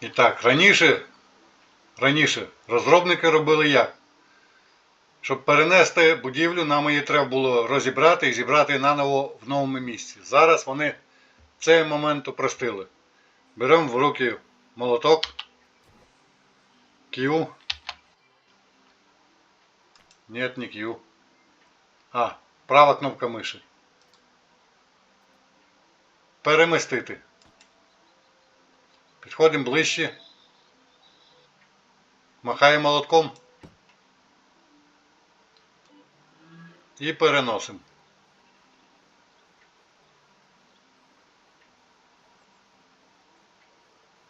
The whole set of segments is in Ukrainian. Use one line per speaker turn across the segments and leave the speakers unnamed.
І так, раніше, раніше розробники робили як? Щоб перенести будівлю, нам її треба було розібрати і зібрати наново в новому місці. Зараз вони цей момент упростили. Беремо в руки молоток, Q. Нет, не Q. А, права кнопка миші. Перемістити. Підходимо ближче. Махаємо молотком. І переносимо.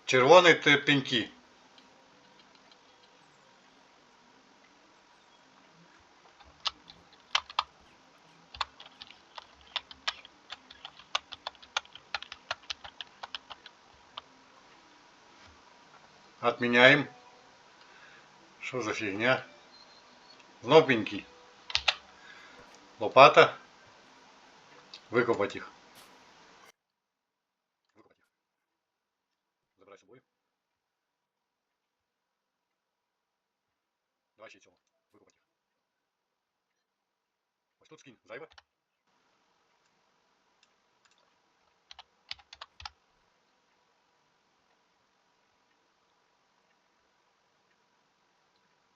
Червоний це. Отменяем. Что за фигня? Знов пеньки. Лопата. Викопати їх. Викопати їх. Забирай з собою. Давай ще цього. Викопати їх. Ось тут скинь. Зайве.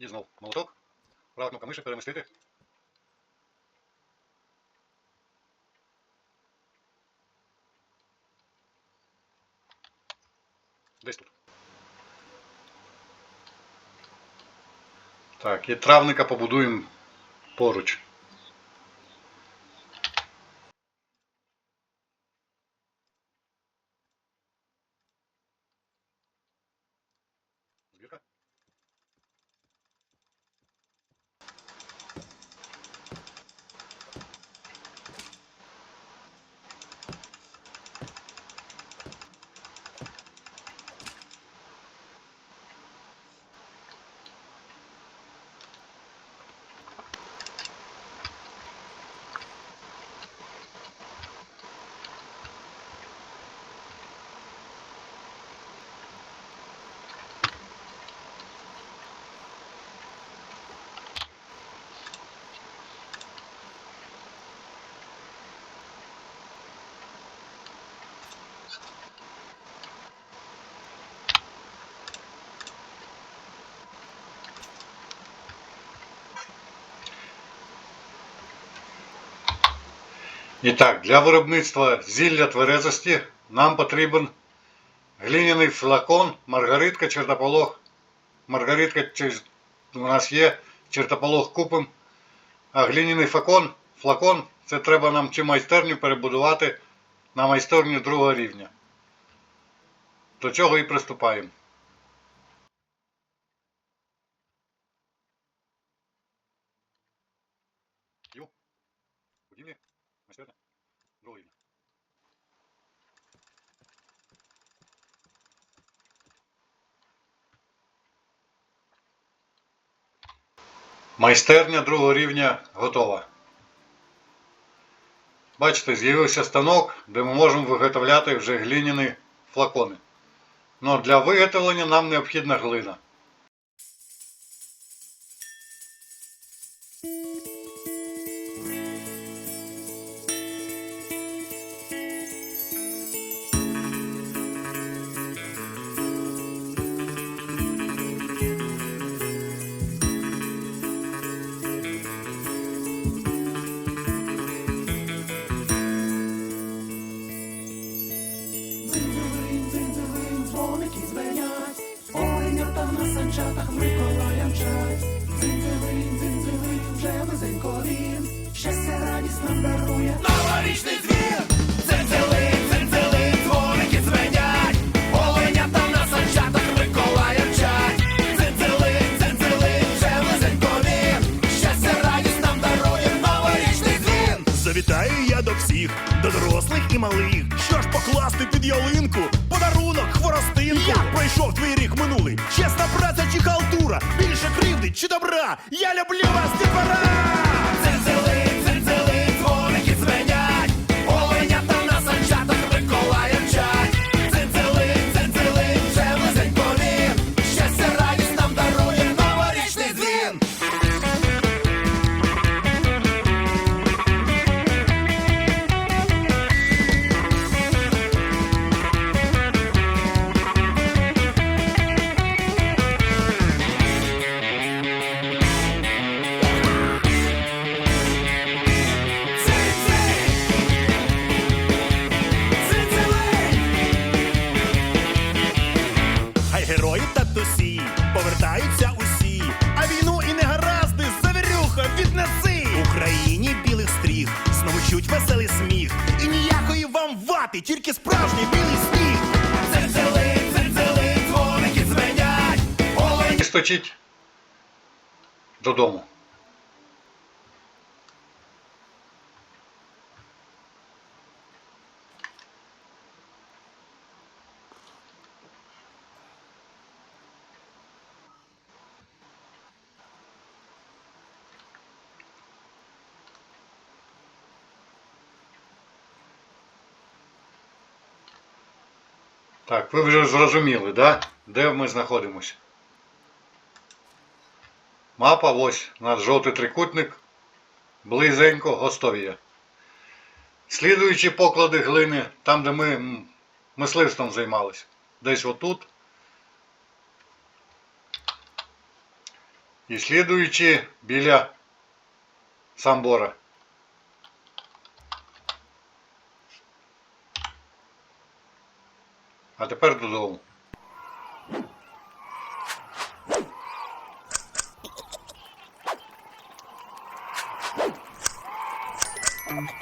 І знов молоток. Права кнопка миші перемістити. Десь тут. Так, і травника побудуємо поруч. І так, для виробництва зілля тверезості нам потрібен глиняний флакон, маргаритка, чертополох. Маргаритка у нас є, чертополох купимо. А глиняний флакон, флакон це треба нам цю майстерню перебудувати на майстерню другого рівня. До цього і приступаємо. Ю. Майстерня. Другого. Майстерня другого рівня готова. Бачите, з'явився станок, де ми можемо виготовляти вже глиняні флакони. Но для виготовлення нам необхідна глина.
Чи добра? Я люблю вас, дітвора! Росії повертаються усі, а війну і негаразди завірюха віднеси Україні білих стріх, знову чуть веселий сміх. І ніякої вам вати, тільки справжній білий сніг. Дзензели, дзензели, дзвоники дзвенять,
Олені сточить додому. Так, ви вже зрозуміли, да? де ми знаходимося? Мапа, ось наш жовтий трикутник, близенько Гостов'я. Слідуючі поклади глини, там, де ми мисливством займалися. Десь отут. І слідуючі біля Самбора. А тепер додому.
Найбільше в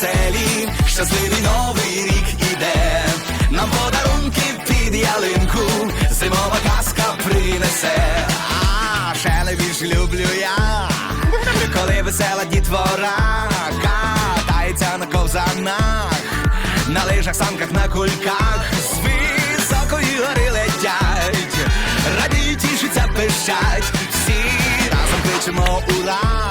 веселі, щасливий новий рік іде, нам подарунки під ялинку, зимова казка принесе, а ще найбільше люблю я, коли весела дітвора катається на ковзанах, на лижах, санках, на кульках, з високої гори летять, радіють, тішаться, пищать, всі разом кричимо ура!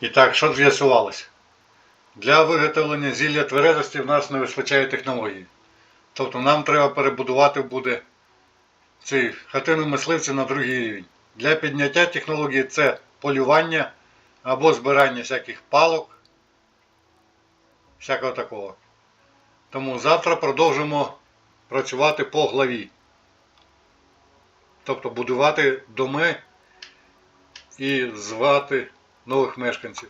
І так, що з'ясувалось? Для виготовлення зілля тверезості в нас не вистачає технології. Тобто нам треба перебудувати буде цей хатину мисливців на другий рівень. Для підняття технології це полювання або збирання всяких палок, всякого такого. Тому завтра продовжимо працювати по главі. Тобто будувати доми і звати нових мешканців.